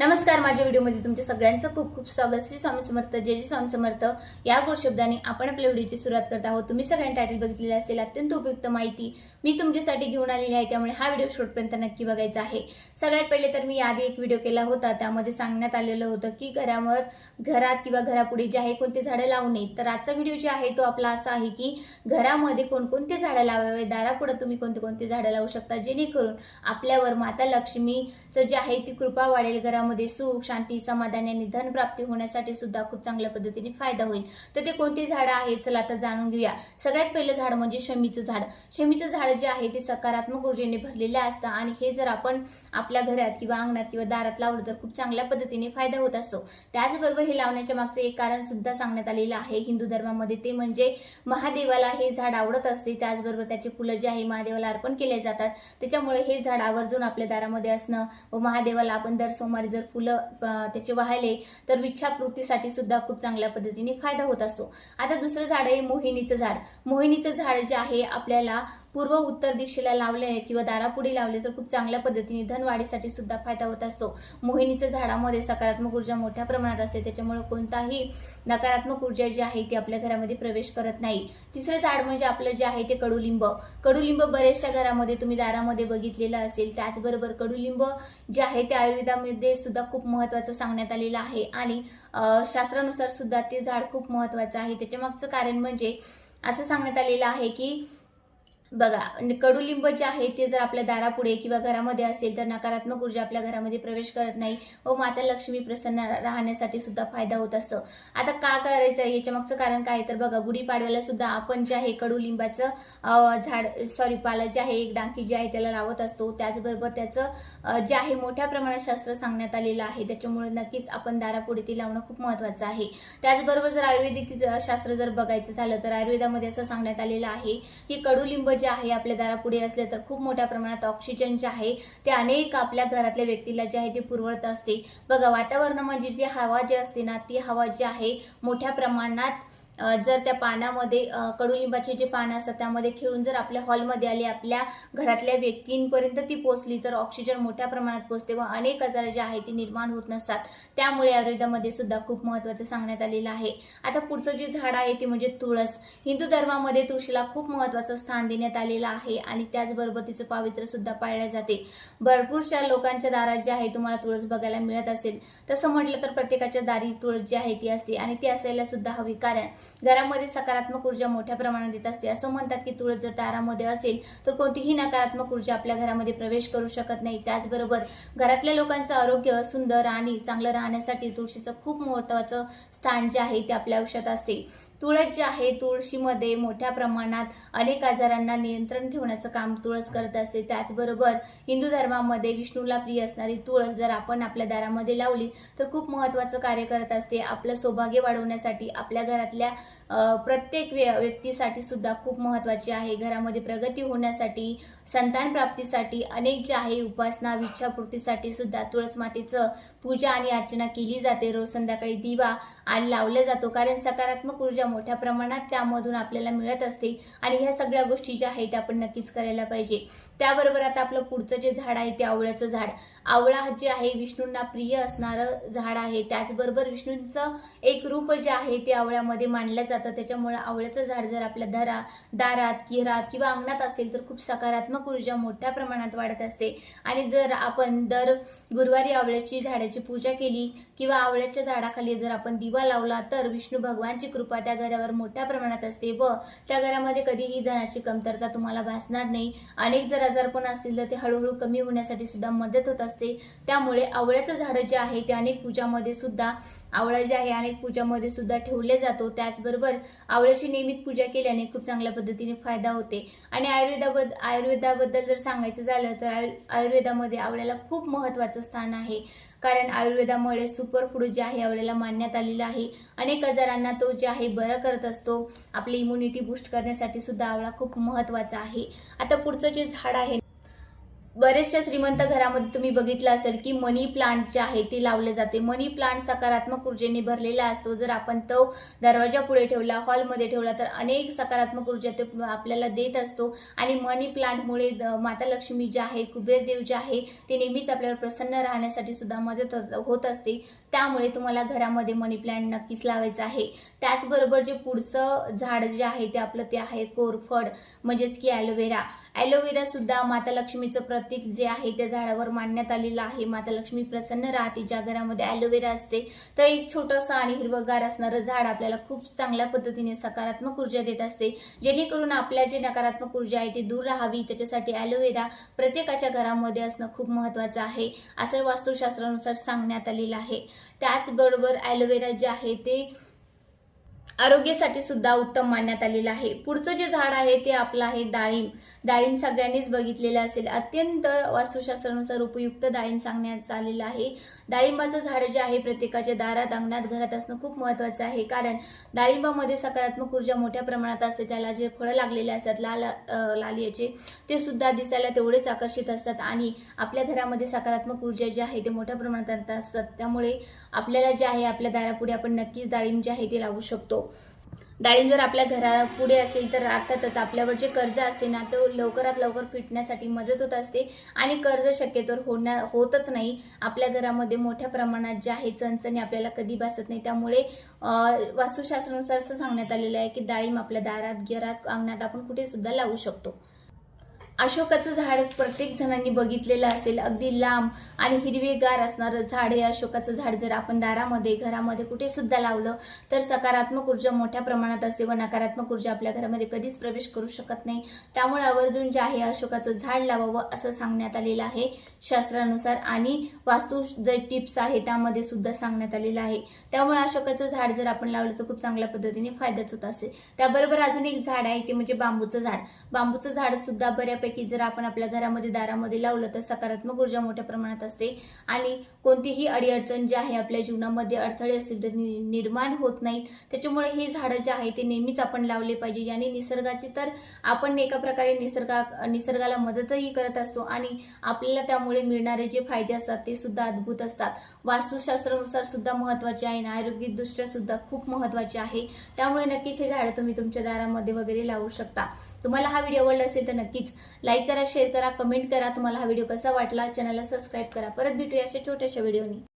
नमस्कार माझ्या व्हिडिओमध्ये तुमच्या सगळ्यांचं खूप खूप स्वागत. श्री स्वामी समर्थ जय जी स्वामी समर्थ. या गोड शब्दाने आपण आपल्या व्हिडिओची सुरुवात करत आहोत. तुम्ही सगळ्यांनी टायटल बघितलेले असेल अत्यंत उपयुक्त माहिती मी तुमच्यासाठी घेऊन आलेली आहे. त्यामुळे हा व्हिडिओ शेवटपर्यंत नक्की बघायचा आहे. सगळ्यात पहिले तर मी आधी एक व्हिडिओ केला होता. त्यामध्ये सांगण्यात आलेलं होतं की घरावर घरात किंवा घरापुढे जे आहे कोणते झाडं लावू नये तर आजचा व्हिडिओ जे आहे तो आपला असा आहे की घरामध्ये कोणकोणते झाडं लावावे दारापुढे तुम्ही कोणते कोणते झाडं लावू शकता जेणेकरून आपल्यावर माता लक्ष्मीचं जे आहे ती कृपा वाढेल घरामध्ये सुख शांती समाधान आणि धन प्राप्ती होण्यासाठी सुद्धा खूप चांगल्या पद्धतीने फायदा होईल. तर ते कोणती झाडं आहेत? चला आता जाणून घेऊया. सगळ्यात पहिलं झाड म्हणजे शमीचं झाड. शमीचं झाड जे आहे ते सकारात्मक ऊर्जेने भरलेलं असतं आणि हे जर आपण आपल्या घरात किंवा अंगणात किंवा दारात लावलं तर खूप चांगल्या पद्धतीने फायदा होत असतो. त्याचबरोबर हे लावण्याच्या मागचं एक कारण सुद्धा सांगण्यात आलेलं आहे. हिंदू धर्मामध्ये ते म्हणजे महादेवाला हे झाड आवडत असते. त्याचबरोबर त्याचे फुलं जे आहे महादेवाला अर्पण केले जातात. त्याच्यामुळे हे झाड आवर्जून आपल्या दारामध्ये असणं व महादेवाला आपण दर सोमवारी जर फुलं त्याचे वाहिले तर इच्छापूर्तीसाठी सुद्धा खूप चांगल्या पद्धतीने फायदा होत असतो. आता दुसरं झाड आहे मोहिनीचं झाड. मोहिनीचं झाड जे आहे आपल्याला पूर्व उत्तर दिशेला लावले किंवा दारापुढे लावले तर खूप चांगल्या पद्धतीने धनवाढीसाठी सुद्धा फायदा होत असतो. मोहिनीच्या झाडामध्ये सकारात्मक ऊर्जा मोठ्या प्रमाणात असते त्याच्यामुळे कोणताही नकारात्मक ऊर्जा जी आहे ती आपल्या घरामध्ये प्रवेश करत नाही. तिसरं झाड म्हणजे आपलं जे आहे ते कडुलिंब. कडुलिंब बऱ्याचशा घरामध्ये तुम्ही दारामध्ये बघितलेलं असेल त्याचबरोबर कडुलिंब जे आहे ते आयुर्वेदामध्ये सुद्धा खूप महत्त्वाचं सांगण्यात आलेलं आहे. आणि शास्त्रानुसार सुद्धा ते झाड खूप महत्त्वाचं आहे. त्याच्या मागचं कारण म्हणजे असं सांगण्यात आलेलं आहे की बघा कडुलिंब जे आहे ते जर आपल्या दारापुढे किंवा घरामध्ये असेल तर नकारात्मक ऊर्जा आपल्या घरामध्ये प्रवेश करत नाही व माता लक्ष्मी प्रसन्न राहण्यासाठी सुद्धा फायदा होत असतो. आता का करायचं? याच्या मागचं कारण काय? तर बघा गुढीपाडव्याला सुद्धा आपण जे आहे कडुलिंबाचं झाड सॉरी पाला जे आहे एक डांकी जी आहे त्याला लावत असतो. त्याचबरोबर त्याचं जे आहे मोठ्या प्रमाणात शास्त्र सांगण्यात आलेलं आहे. त्याच्यामुळे नक्कीच आपण दारापुढे ती लावणं खूप महत्त्वाचं आहे. त्याचबरोबर जर आयुर्वेदिक शास्त्र जर बघायचं झालं तर आयुर्वेदामध्ये असं सांगण्यात आलेलं आहे की कडुलिंब जे आहे आपल्या दारापुढे असले तर खूप मोठ्या प्रमाणात ऑक्सिजन जे आहे ते अनेक आपल्या घरातल्या व्यक्तीला जे आहे ते पुरवत असते. बघा वातावरण म्हणजे जी हवा जी असते ना ती हवा जी आहे मोठ्या प्रमाणात जर त्या पानामध्ये कडुलिंबाचे जे पानं असतात त्यामध्ये खेळून जर आपल्या हॉलमध्ये आली आपल्या घरातल्या व्यक्तींपर्यंत ती पोचली तर ऑक्सिजन मोठ्या प्रमाणात पोचते व अनेक आजार जे आहे ते निर्माण होत नसतात. त्यामुळे आयुर्वेदामध्ये सुद्धा खूप महत्त्वाचं सांगण्यात आलेलं आहे. आता पुढचं जे झाड आहे ते म्हणजे तुळस. हिंदू धर्मामध्ये तुळशीला खूप महत्त्वाचं स्थान देण्यात आलेलं आहे आणि त्याचबरोबर तिचं पावित्र्य सुद्धा पाळले जाते. भरपूरशा लोकांच्या दारात जे आहे तुम्हाला तुळस बघायला मिळत असेल. तसं म्हटलं तर प्रत्येकाच्या दारी तुळस जी आहे ती असते आणि ती असायला सुद्धा हवी. कारण घरामध्ये सकारात्मक ऊर्जा मोठ्या प्रमाणात येत असते. असं म्हणतात की तुळस जर दारामध्ये असेल तर कोणतीही नकारात्मक ऊर्जा आपल्या घरामध्ये प्रवेश करू शकत नाही. त्याचबरोबर घरातल्या लोकांचं आरोग्य सुंदर आणि चांगलं राहण्यासाठी तुळशीचं खूप महत्त्वाचं स्थान जे आहे ते आपल्या आयुष्यात असते. तुळस जे आहे तुळशीमध्ये मोठ्या प्रमाणात अनेक आजारांना नियंत्रण ठेवण्याचं काम तुळस करत असते. त्याचबरोबर हिंदू धर्मामध्ये विष्णूला प्रिय असणारी तुळस जर आपण आपल्या दारामध्ये लावली तर खूप महत्त्वाचं कार्य करत असते. आपलं सौभाग्य वाढवण्यासाठी आपल्या घरातल्या प्रत्येक व्य व्यक्तीसाठी सुद्धा खूप महत्त्वाची आहे. घरामध्ये प्रगती होण्यासाठी संतान प्राप्तीसाठी अनेक जे आहे उपासना इच्छापूर्तीसाठी सुद्धा तुळस मातेचं पूजा आणि अर्चना केली जाते. रोज संध्याकाळी दिवा आणि लावला जातो. कारण सकारात्मक ऊर्जा मोठ्या प्रमाणात त्यामधून आपल्याला मिळत असते आणि ह्या सगळ्या गोष्टी ज्या आहेत त्या आपण नक्कीच करायला पाहिजे. त्याबरोबर आता आपलं पुढचं जे झाड आहे ते आवळ्याचं झाड. आवळा जे आहे विष्णूंना प्रिय असणारं झाड आहे. त्याचबरोबर विष्णूंचं एक रूप जे आहे ते आवळ्यामध्ये मानलं जातं. त्याच्यामुळे आवळ्याचं झाड जर आपल्या दरा दारात किरात किंवा अंगणात असेल तर खूप सकारात्मक ऊर्जा मोठ्या प्रमाणात वाढत असते. आणि जर आपण दर गुरुवारी आवळ्याची झाडाची पूजा केली किंवा आवळ्याच्या झाडाखाली जर आपण दिवा लावला तर विष्णू भगवानची कृपा त्या घरावर मोठ्या प्रमाणात असते व त्या घरामध्ये कधीही धनाची कमतरता तुम्हाला भासणार नाही. अनेक जर आजारपण असतील तर ते हळूहळू कमी होण्यासाठी सुद्धा मदत होत असते. त्यामुळे आवळ्याचं झाडं जे आहे ते अनेक पूजामध्ये सुद्धा आवळा जे आहे अनेक पूजामध्ये सुद्धा ठेवले जातो. त्याचबरोबर आवळ्याची नियमित पूजा केल्याने खूप चांगल्या पद्धतीने फायदा होते. आणि आयुर्वेदाबद्दल आयुर्वेदाबद्दल जर सांगायचं झालं तर आयु आयुर्वेदामध्ये आवळ्याला खूप महत्त्वाचं स्थान आहे. कारण आयुर्वेदामुळे सुपर फूड जे आहे आवळ्याला मानण्यात आलेलं आहे. अनेक आजारांना तो जे आहे बरं करत असतो. आपली इम्युनिटी बूस्ट करण्यासाठी सुद्धा आवळा खूप महत्त्वाचा आहे. आता पुढचं जे झाड आहे बरेचशा श्रीमंत घरामध्ये तुम्ही बघितलं असेल की मनी प्लांट जे आहे ते लावले जाते. मनी प्लांट सकारात्मक ऊर्जेने भरलेला असतो. जर आपण तो दरवाजा पुढे ठेवला हॉलमध्ये ठेवला तर अनेक सकारात्मक ऊर्जा ते आपल्याला देत असतो. आणि मनी प्लांटमुळे द- माता लक्ष्मी जे आहे कुबेर देव जे आहे ते नेहमीच आपल्यावर प्रसन्न राहण्यासाठी सुद्धा मदत होत- होत असते. त्यामुळे तुम्हाला घरामध्ये मनी प्लांट नक्कीच लावायचं आहे. त्याचबरोबर जे पुढचं झाड जे आहे ते आपलं ते आहे कोरफड म्हणजेच की ॲलोवेरा ॲलोवेरा सुद्धा माता लक्ष्मीचं प्रतीक जे आहे त्या झाडावर मांडण्यात आलेलं आहे. माता लक्ष्मी प्रसन्न राहते ज्या घरामध्ये ॲलोवेरा असते तर एक छोटंसं आणि हिरवगार असणारं झाड आपल्याला खूप चांगल्या पद्धतीने सकारात्मक ऊर्जा देत असते. जेणेकरून आपल्या जे नकारात्मक ऊर्जा आहे ती दूर राहावी. त्याच्यासाठी ॲलोवेरा प्रत्येकाच्या घरामध्ये असणं खूप महत्त्वाचं आहे असं वास्तुशास्त्रानुसार सांगण्यात आलेलं आहे. त्याचबरोबर ॲलोवेरा जे आहे ते आरोग्यासाठी सुद्धा उत्तम मानण्यात आलेलं आहे. पुढचं जे झाड आहे ते आपलं आहे डाळिंब. डाळिंब सगळ्यांनीच बघितलेलं असेल. अत्यंत वास्तुशास्त्रानुसार उपयुक्त डाळिंब सांगण्यात आलेलं आहे. डाळिंबाचं झाड जे आहे प्रत्येकाच्या दारात अंगणात घरात असणं खूप महत्त्वाचं आहे. कारण डाळिंबामध्ये सकारात्मक ऊर्जा मोठ्या प्रमाणात असते. त्याला जे फळं लागलेले असतात लाल लाल याचे ते सुद्धा दिसायला तेवढेच आकर्षित असतात. आणि आपल्या घरामध्ये सकारात्मक ऊर्जा जी आहे ते मोठ्या प्रमाणात असतात. त्यामुळे आपल्याला जे आहे आपल्या दारापुढे आपण नक्कीच डाळिंब जे आहे ते लावू शकतो. डाळिंब जर आपल्या घरापुढे असेल तर अर्थातच आपल्यावर जे कर्ज असते ना तो लवकरात लवकर फिटण्यासाठी मदत होत असते. आणि कर्ज शक्यतोवर होणार होतच नाही. आपल्या घरामध्ये मोठ्या प्रमाणात जे आहे चणचणी आपल्याला कधी भासत नाही. त्यामुळे वास्तुशास्त्रानुसार असं सांगण्यात आलेलं आहे की डाळिंब आपल्या दारात घरात अंगणात आपण कुठे सुद्धा लावू शकतो. अशोकाचं झाड प्रत्येक जणांनी बघितलेलं असेल. अगदी लांब आणि हिरवेगार असणारं झाड हे अशोकाचं झाड. जर आपण दारामध्ये घरामध्ये कुठे सुद्धा लावलं तर सकारात्मक ऊर्जा मोठ्या प्रमाणात असते व नकारात्मक ऊर्जा आपल्या घरामध्ये कधीच प्रवेश करू शकत नाही. त्यामुळे आवर्जून जे आहे अशोकाचं झाड लावावं असं सांगण्यात आलेलं आहे शास्त्रानुसार आणि वास्तू जे टिप्स आहे त्यामध्ये सुद्धा सांगण्यात आलेलं आहे. त्यामुळे अशोकाचं झाड जर आपण लावलं तर खूप चांगल्या पद्धतीने फायदाच होत असेल. त्याबरोबर अजून एक झाड आहे ते म्हणजे बांबूचं झाड. बांबूचं झाड सुद्धा बऱ्यापैकी जर आपण आपल्या घरामध्ये दारामध्ये लावलं तर सकारात्मक ऊर्जा मोठ्या प्रमाणात असते. आणि कोणतीही अडीअडचण जी आहे आपल्या जीवनामध्ये अडथळे असतील तर नि- निर्माण होत नाहीत. त्याच्यामुळे ही झाडं जे आहे ते नेहमीच आपण लावले पाहिजे. आणि निसर्गाची तर आपण एका प्रकारे निसर्गा निसर्गाला मदतही करत असतो. आणि आपल्याला त्यामुळे मिळणारे जे फायदे असतात ते सुद्धा अद्भुत असतात. वास्तुशास्त्रानुसार सुद्धा महत्त्वाचे आहे. आणि आरोग्यदृष्ट्या सुद्धा खूप महत्त्वाचे आहे. त्यामुळे नक्कीच हे झाडं तुम्ही तुमच्या दारामध्ये वगैरे लावू शकता. तुम्हाला हा व्हिडिओ आवडला असेल तर नक्कीच लाईक करा शेअर करा कमेंट करा. तुम्हाला हा व्हिडिओ कसा वाटला? चॅनलला सबस्क्राईब करा. परत भेटूया अशा छोट्याशा व्हिडिओनी